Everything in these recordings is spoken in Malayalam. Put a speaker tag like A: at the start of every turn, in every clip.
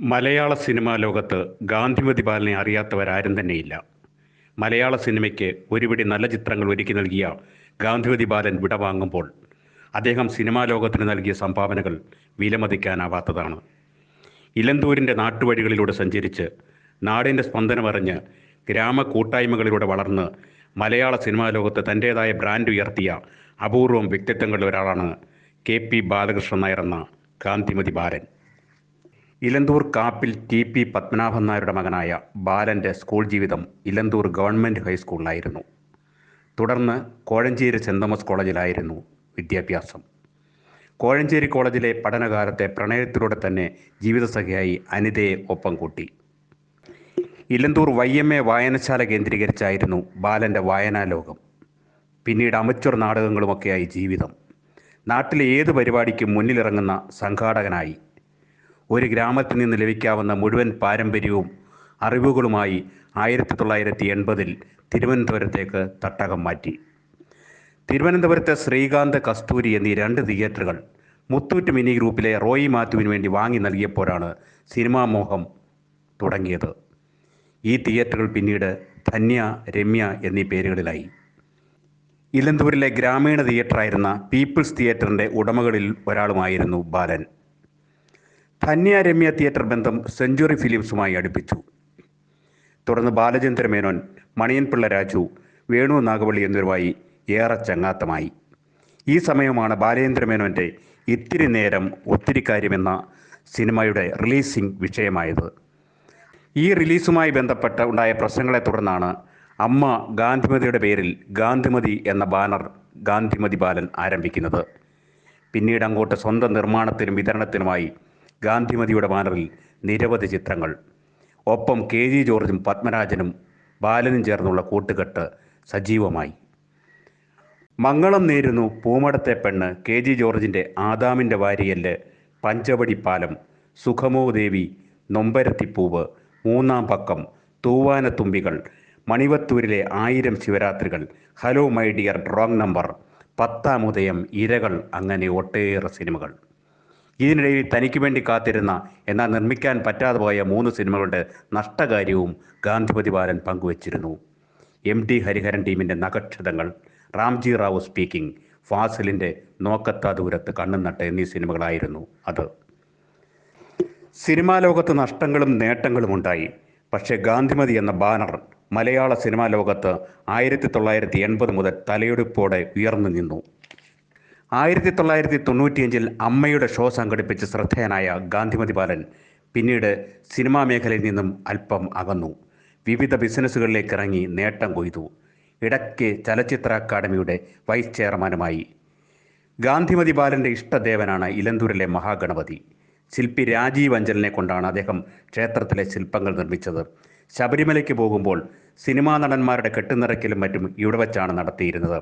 A: മലയാള സിനിമാ ലോകത്ത് ഗാന്ധിമതി ബാലനെ അറിയാത്തവരാരും തന്നെയില്ല. മലയാള സിനിമയ്ക്ക് ഒരുപിടി നല്ല ചിത്രങ്ങൾ ഒരുക്കി നൽകിയ ഗാന്ധിമതി ബാലൻ വിടവാങ്ങുമ്പോൾ അദ്ദേഹം സിനിമാ ലോകത്തിന് നൽകിയ സംഭാവനകൾ വിലമതിക്കാനാവാത്തതാണ്. ഇലന്തൂരിന്റെ നാട്ടുവഴികളിലൂടെ സഞ്ചരിച്ച് നാടിന്റെ സ്പന്ദനമറിഞ്ഞ് ഗ്രാമ കൂട്ടായ്മകളിലൂടെ വളർന്ന് മലയാള സിനിമാ ലോകത്ത് തന്റേതായ ബ്രാൻഡ് ഉയർത്തിയ അപൂർവം വ്യക്തിത്വങ്ങളിൽ ഒരാളാണ് കെ പി ബാലകൃഷ്ണൻ നായർ എന്ന കാന്തിമതി ബാലൻ. ഇലന്തൂർ കാപ്പിൽ ടി പി പത്മനാഭൻ നായരുടെ മകനായ ബാലന്റെ സ്കൂൾ ജീവിതം ഇലന്തൂർ ഗവൺമെന്റ് ഹൈസ്കൂളിലായിരുന്നു. തുടർന്ന് കോഴഞ്ചേരി സെന്റ് തോമസ് കോളേജിലായിരുന്നു വിദ്യാഭ്യാസം. കോഴഞ്ചേരി കോളേജിലെ പഠനകാലത്തെ പ്രണയത്തിലൂടെ തന്നെ ജീവിതസഖിയായി അനിതയെ ഒപ്പം കൂട്ടി. ഇലന്തൂർ വൈ എം എ വായനശാല കേന്ദ്രീകരിച്ചായിരുന്നു ബാലന്റെ വായനാ ലോകം പിന്നീട് അമച്വർ നാടകങ്ങളുമൊക്കെയായി ജീവിതം. നാട്ടിലെ ഏത് പരിപാടിക്കും മുന്നിലിറങ്ങുന്ന സംഘാടകനായി. ഒരു ഗ്രാമത്തിൽ നിന്ന് ലഭിക്കാവുന്ന മുഴുവൻ പാരമ്പര്യവും അറിവുകളുമായി ആയിരത്തി തൊള്ളായിരത്തി എൺപതിൽ തിരുവനന്തപുരത്തേക്ക് തട്ടകം മാറ്റി. തിരുവനന്തപുരത്തെ ശ്രീകാന്ത് കസ്തൂരി എന്നീ രണ്ട് തിയേറ്ററുകൾ മുത്തൂറ്റ് മിനി ഗ്രൂപ്പിലെ റോയി മാത്യുവിന് വേണ്ടി വാങ്ങി നൽകിയപ്പോഴാണ് സിനിമാമോഹം തുടങ്ങിയത്. ഈ തിയേറ്ററുകൾ പിന്നീട് ധന്യ രമ്യ എന്നീ പേരുകളിലായി. ഇലന്തൂരിലെ ഗ്രാമീണ തിയേറ്ററായിരുന്ന പീപ്പിൾസ് തിയേറ്ററിന്റെ ഉടമകളിൽ ഒരാളുമായിരുന്നു ബാലൻ. ധന്യ രമ്യ തിയേറ്റർ ബന്ധം സെഞ്ചുറി ഫിലിംസുമായി അടുപ്പിച്ചു. തുടർന്ന് ബാലചന്ദ്ര മേനോൻ മണിയൻപിള്ള രാജു വേണു നാഗവള്ളി എന്നിവരുമായി ഏറെ ചങ്ങാത്തമായി. ഈ സമയമാണ് ബാലേന്ദ്ര മേനോന്റെ ഇത്തിരി നേരം ഒത്തിരി കാര്യമെന്ന സിനിമയുടെ റിലീസിംഗ് വിഷയമായത്. ഈ റിലീസുമായി ബന്ധപ്പെട്ട് ഉണ്ടായ പ്രശ്നങ്ങളെ തുടർന്നാണ് അമ്മ ഗാന്ധിമതിയുടെ പേരിൽ ഗാന്ധിമതി എന്ന ബാനർ ഗാന്ധിമതി ബാലൻ ആരംഭിക്കുന്നത്. പിന്നീട് അങ്ങോട്ട് സ്വന്തം നിർമ്മാണത്തിനും വിതരണത്തിനുമായി ഗാന്ധിമതിയുടെ ബാനറിൽ നിരവധി ചിത്രങ്ങൾ. ഒപ്പം കെ ജി ജോർജും പത്മരാജനും ബാലനും ചേർന്നുള്ള കൂട്ടുകെട്ട് സജീവമായി. മംഗളം നേരുന്നു പൂമടത്തെ പെണ്ണ് കെ ജി ജോർജിന്റെ ആദാമിന്റെ വാരിയൽ പഞ്ചവടി പാലം സുഖമോ ദേവി നൊമ്പരത്തിപ്പൂവ് മൂന്നാം പക്കം Thoovanathumbikal മണിവത്തൂരിലെ Aayiram Sivarathrikal. Hello my dear wrong number Pathaam Udayam Irakal അങ്ങനെ ഒട്ടേറെ സിനിമകൾ. ഇതിനിടയിൽ തനിക്ക് വേണ്ടി കാത്തിരുന്ന എന്നാൽ നിർമ്മിക്കാൻ പറ്റാതെ പോയ മൂന്ന് സിനിമകളുടെ നഷ്ടകാര്യവും ഗാന്ധിപതി ബാലൻ പങ്കുവച്ചിരുന്നു. എം ടി ഹരിഹരൻ ടീമിന്റെ നഖക്ഷതങ്ങൾ റാംജി റാവു സ്പീക്കിംഗ് ഫാസിലിന്റെ നോക്കത്താ ദൂരത്ത് കണ്ണും നട്ട് എന്നീ സിനിമകളായിരുന്നു അത്. സിനിമാ ലോകത്ത് നഷ്ടങ്ങളും നേട്ടങ്ങളും ഉണ്ടായി. പക്ഷേ ഗാന്ധിമതി എന്ന ബാനർ മലയാള സിനിമാ ലോകത്ത് ആയിരത്തി തൊള്ളായിരത്തി എൺപത് മുതൽ തലയെടുപ്പോടെ ഉയർന്നു നിന്നു. ആയിരത്തി തൊള്ളായിരത്തി തൊണ്ണൂറ്റിയഞ്ചിൽ അമ്മയുടെ ഷോ സംഘടിപ്പിച്ച് ശ്രദ്ധേയനായ ഗാന്ധിമതി ബാലൻ പിന്നീട് സിനിമാ മേഖലയിൽ നിന്നും അല്പം അകന്നു. വിവിധ ബിസിനസ്സുകളിലേക്ക് ഇറങ്ങി നേട്ടം കൊയ്തു. ഇടയ്ക്ക് ചലച്ചിത്ര അക്കാദമിയുടെ വൈസ് ചെയർമാനുമായി. ഗാന്ധിമതി ബാലന്റെ ഇഷ്ടദേവനാണ് ഇലന്തൂരിലെ മഹാഗണപതി. ശില്പി രാജീവ് അഞ്ചലിനെ കൊണ്ടാണ് അദ്ദേഹം ക്ഷേത്രത്തിലെ ശില്പങ്ങൾ നിർമ്മിച്ചത്. ശബരിമലയ്ക്ക് പോകുമ്പോൾ സിനിമാ നടന്മാരുടെ കെട്ടുനിറയ്ക്കലും മറ്റും ഇവിടെ വച്ചാണ് നടത്തിയിരുന്നത്.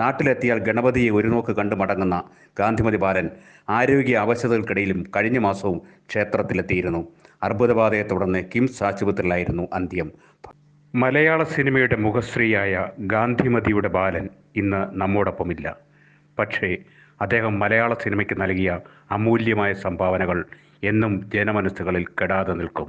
A: നാട്ടിലെത്തിയാൽ ഗണപതിയെ ഒരു നോക്ക് കണ്ടു മടങ്ങുന്ന ഗാന്ധിമതി ബാലൻ ആരോഗ്യ അവശതകൾക്കിടയിലും കഴിഞ്ഞ മാസവും ക്ഷേത്രത്തിലെത്തിയിരുന്നു. അർബുദബാധയെ തുടർന്ന് കിംസ് ആശുപത്രിയിലായിരുന്നു അന്ത്യം. മലയാള സിനിമയുടെ മുഖശ്രീയായ ഗാന്ധിമതിയുടെ ബാലൻ ഇന്ന് നമ്മോടൊപ്പമില്ല. പക്ഷേ അദ്ദേഹം മലയാള സിനിമയ്ക്ക് നൽകിയ അമൂല്യമായ സംഭാവനകൾ എന്നും ജനമനസ്സുകളിൽ കെടാതെ നിൽക്കും.